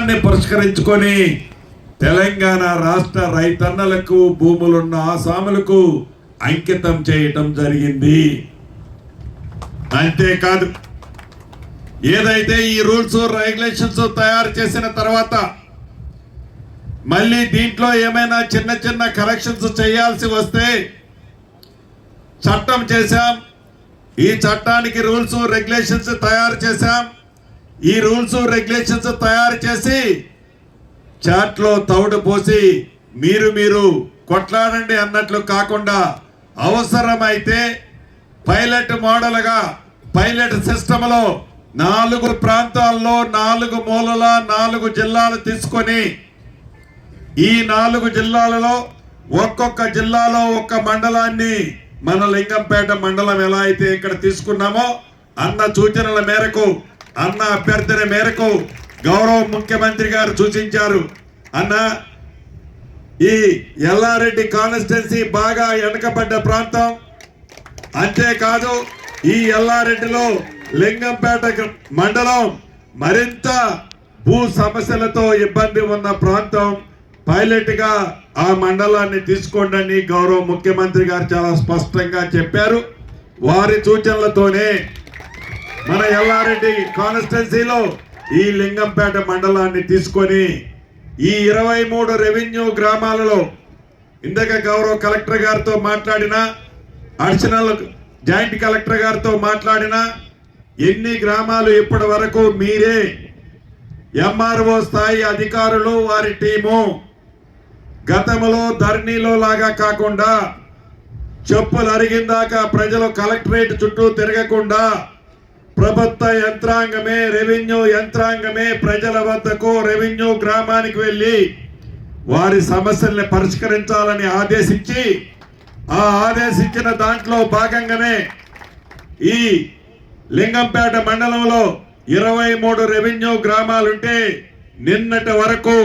కష్టాన్ని పరిష్కరించుకొని తెలంగాణ రాష్ట్ర రైతన్నలకు భూములున్న ఆసాములకు అంకితం చేయటం జరిగింది. అంతేకాదు ఏదైతే ఈ రూల్స్ రెగ్యులేషన్స్ తయారు చేసిన తర్వాత మళ్ళీ దీంట్లో ఏమైనా చిన్న చిన్న కరెక్షన్స్ చేయాల్సి వస్తే చట్టం చేశాం ఈ చట్టానికి రూల్స్ రెగ్యులేషన్స్ తయారు చేశాం ఈ రూల్స్ రెగ్యులేషన్స్ తయారు చేసి చాట్లో తౌడు పోసి మీరు మీరు కొట్లాడండి అన్నట్లు కాకుండా అవసరమైతే పైలట్ మోడల్గా పైలట్ సిస్టంలో నాలుగు ప్రాంతాల్లో నాలుగు మూలల నాలుగు జిల్లాలు తీసుకొని ఈ నాలుగు జిల్లాలలో ఒక్కొక్క జిల్లాలో ఒక్క మండలాన్ని మన లింగంపేట మండలం ఎలా అయితే ఇక్కడ తీసుకున్నామో అన్న సూచనల మేరకు అన్న అభ్యర్థన మేరకు గౌరవ ముఖ్యమంత్రి గారు సూచించారు. అన్న ఈ ఎల్లారెడ్డి కాన్స్టిట్యున్సీ బాగా వెనకబడ్డ ప్రాంతం. అంతేకాదు ఈ ఎల్లారెడ్డిలో లింగంపేట మండలం మరింత భూ సమస్యలతో ఇబ్బంది ఉన్న ప్రాంతం. పైలట్గా ఆ మండలాన్ని తీసుకోండి గౌరవ ముఖ్యమంత్రి గారు చాలా స్పష్టంగా చెప్పారు. వారి సూచనలతోనే మన ఎల్లారెడ్డి కాన్స్టెన్సీలో ఈ లింగంపేట మండలాన్ని తీసుకొని ఈ ఇరవై మూడు రెవెన్యూ గ్రామాలలో ఇందాక గౌరవ కలెక్టర్ గారితో మాట్లాడిన అడిషనల్ జాయింట్ కలెక్టర్ గారితో మాట్లాడిన ఎన్ని గ్రామాలు ఇప్పటి వరకు మీరే ఎంఆర్ఓ స్థాయి అధికారులు వారి టీము గతంలో ధరణిలో లాగా కాకుండా చెప్పులు అరిగిందాక ప్రజలు కలెక్టరేట్ చుట్టూ తిరగకుండా ప్రభుత్వ యంత్రాంగమే రెవెన్యూ యంత్రాంగమే ప్రజల వద్దకు రెవెన్యూ గ్రామానికి వెళ్ళి వారి సమస్యల్ని పరిష్కరించాలని ఆదేశించి ఆ ఆదేశించిన దాంట్లో భాగంగానే ఈ లింగంపేట మండలంలో ఇరవై మూడు రెవెన్యూ గ్రామాలుంటే నిన్నటి వరకు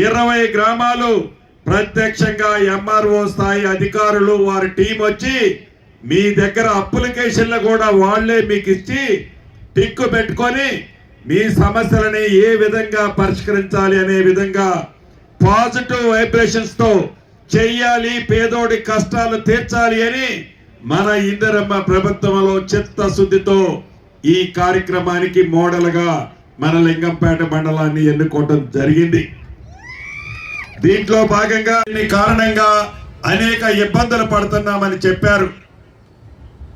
ఇరవై గ్రామాలు ప్రత్యక్షంగా ఎంఆర్ఓ స్థాయి అధికారులు వారి టీం వచ్చి మీ దగ్గర అప్లికేషన్లు కూడా వాళ్ళే మీకు ఇచ్చి టిక్కు పెట్టుకొని మీ సమస్యలని ఏ విధంగా పరిష్కరించాలి అనే విధంగా పాజిటివ్ వైబ్రేషన్స్తో చెయ్యాలి పేదోడి కష్టాలు తీర్చాలి అని మన ఇందరమ్మ ప్రభుత్వంలో చిత్తశుద్ధితో ఈ కార్యక్రమానికి మోడల్గా మన లింగంపేట మండలాన్ని ఎన్నుకోవడం జరిగింది. దీంట్లో భాగంగా కారణంగా అనేక ఇబ్బందులు పడుతున్నామని చెప్పారు.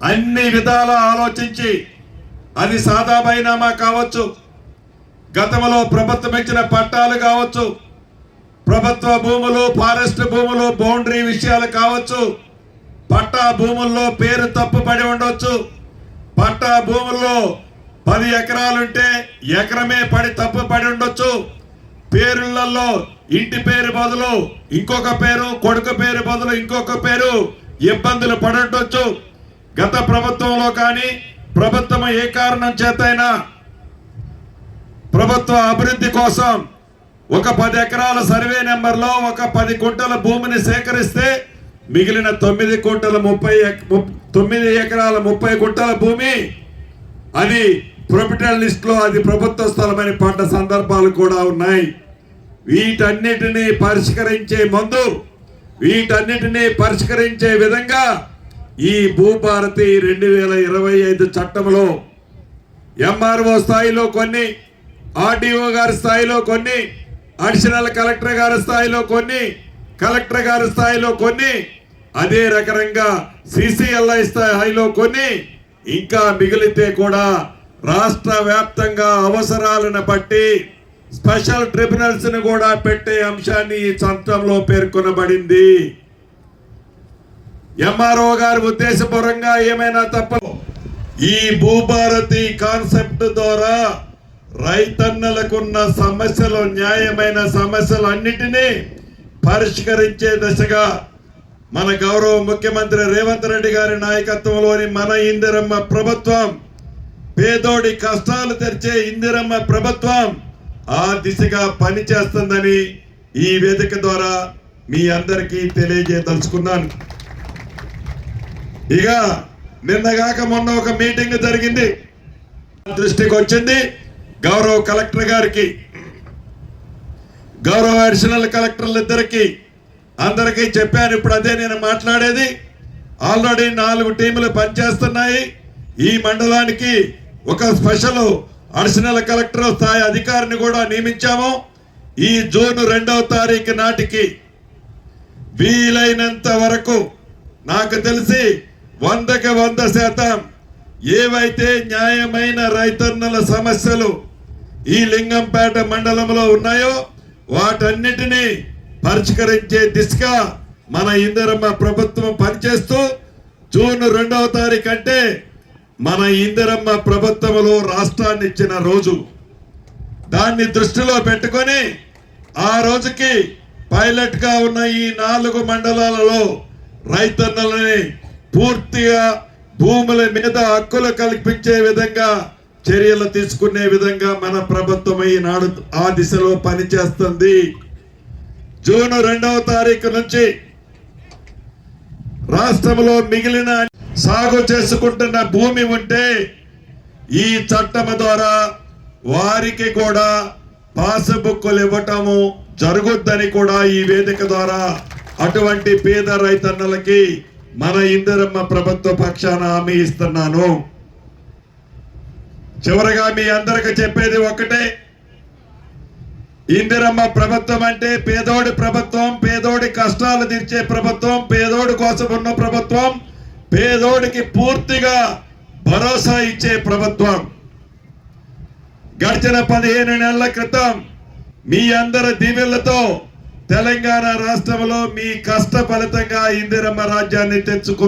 అన్ని విధాల ఆలోచించి అది సాదా బైనామా కావచ్చు గతంలో ప్రభుత్వం ఇచ్చిన పట్టాలు కావచ్చు ప్రభుత్వ భూములు ఫారెస్ట్ భూములు బౌండరీ విషయాలు కావచ్చు పట్టా భూముల్లో పేరు తప్పు పడి ఉండొచ్చు. పట్టా భూముల్లో పది ఎకరాలుంటే ఎకరమే పడి తప్పు పడి ఉండొచ్చు. పేరులలో ఇంటి పేరు బదులు ఇంకొక పేరు కొడుకు పేరు బదులు ఇంకొక పేరు ఇబ్బందులు పడుండొచ్చు. గత ప్రభుత్వంలో కానీ ప్రభుత్వం ఏ కారణం చేతైనా ప్రభుత్వ అభివృద్ధి కోసం ఒక పది ఎకరాల సర్వే నెంబర్లో ఒక పది కుంటల భూమిని సేకరిస్తే మిగిలిన తొమ్మిది కుంటల ముప్పై తొమ్మిది ఎకరాల ముప్పై కుంటల భూమి అది ప్రొపిటల్ లిస్ట్లో అది ప్రభుత్వ స్థలమని పడ్డ సందర్భాలు కూడా ఉన్నాయి. వీటన్నిటినీ పరిష్కరించే ముందు వీటన్నిటినీ పరిష్కరించే విధంగా ఈ భూభారతి రెండు వేల ఇరవై ఐదు చట్టంలో ఎంఆర్ఓ స్థాయిలో కొన్ని ఆర్డీఓ గారి స్థాయిలో కొన్ని అడిషనల్ కలెక్టర్ గారి స్థాయిలో కొన్ని కలెక్టర్ గారి స్థాయిలో కొన్ని అదే రకంగా సిసిఎల్ఐ స్థాయిలో కొన్ని ఇంకా మిగిలితే కూడా రాష్ట్ర వ్యాప్తంగా అవసరాలను బట్టి స్పెషల్ ట్రిబ్యునల్స్ను కూడా పెట్టే అంశాన్ని ఈ చట్టంలో పేర్కొనబడింది. ఎంఆర్ఓ గారి ఉద్దేశపరంగా ఏమైనా తప్ప ఈ భూభారతి కాన్సెప్ట్ ద్వారా రైతన్నలకున్న సమస్యలు న్యాయమైన సమస్యలు అన్నిటినీ పరిష్కరించే దిశగా మన గౌరవ ముఖ్యమంత్రి రేవంత్ రెడ్డి గారి నాయకత్వంలోని మన ఇందిరమ్మ ప్రభుత్వం పేదోడి కష్టాలు తెరిచే ఇందిరమ్మ ప్రభుత్వం ఆ దిశగా పనిచేస్తుందని ఈ వేదిక ద్వారా మీ అందరికీ తెలియజేయదలుచుకున్నాను. ఇక నిన్నగాక మొన్న ఒక మీటింగ్ జరిగింది. దృష్టికి వచ్చింది గౌరవ కలెక్టర్ గారికి గౌరవ అడిషనల్ కలెక్టర్లు ఇద్దరికి అందరికీ చెప్పాను ఇప్పుడు అదే నేను మాట్లాడేది. ఆల్రెడీ నాలుగు టీములు పనిచేస్తున్నాయి. ఈ మండలానికి ఒక స్పెషల్ అడిషనల్ కలెక్టర్ స్థాయి అధికారిని కూడా నియమించాము. ఈ జూన్ రెండవ తారీఖు నాటికి వీలైనంత వరకు నాకు తెలిసి వందకి వంద శాతం ఏవైతే న్యాయమైన రైతన్నల సమస్యలు ఈ లింగంపేట మండలంలో ఉన్నాయో వాటన్నిటినీ పరిష్కరించే దిశగా మన ఇందిరమ్మ ప్రభుత్వం పనిచేస్తూ జూన్ రెండవ తారీఖు అంటే మన ఇందిరమ్మ ప్రభుత్వంలో రాష్ట్రాన్ని ఇచ్చిన రోజు. దాన్ని దృష్టిలో పెట్టుకొని ఆ రోజుకి పైలట్గా ఉన్న ఈ నాలుగు మండలాలలో రైతన్నలని పూర్తిగా భూముల మీద హక్కులు కల్పించే విధంగా చర్యలు తీసుకునే విధంగా మన ప్రభుత్వం ఈనాడు ఆ దిశలో పనిచేస్తుంది. జూన్ రెండవ తారీఖు నుంచి రాష్ట్రంలో మిగిలిన సాగు చేసుకుంటున్న భూమి ఉంటే ఈ చట్టం ద్వారా వారికి కూడా పాస్బుక్లు ఇవ్వటము జరుగుద్దని కూడా ఈ వేదిక ద్వారా అటువంటి పేద రైతన్నలకి మన ఇందిరమ్మ ప్రభుత్వ పక్షాన హామీ ఇస్తున్నాను. చివరగా మీ అందరికి చెప్పేది ఒకటే. ఇందిరమ్మ ప్రభుత్వం అంటే పేదోడి ప్రభుత్వం పేదోడి కష్టాలు తీర్చే ప్రభుత్వం పేదోడి కోసం ఉన్న ప్రభుత్వం పేదోడికి పూర్తిగా భరోసా ఇచ్చే ప్రభుత్వం. గడిచిన పదిహేను నెలల క్రితం మీ అందరి దీవెళ్ళతో తెలంగాణ రాష్ట్రంలో మీ కష్ట ఫలితంగా ఇందిరమ్మ రాజ్యాన్ని తెచ్చుకున్న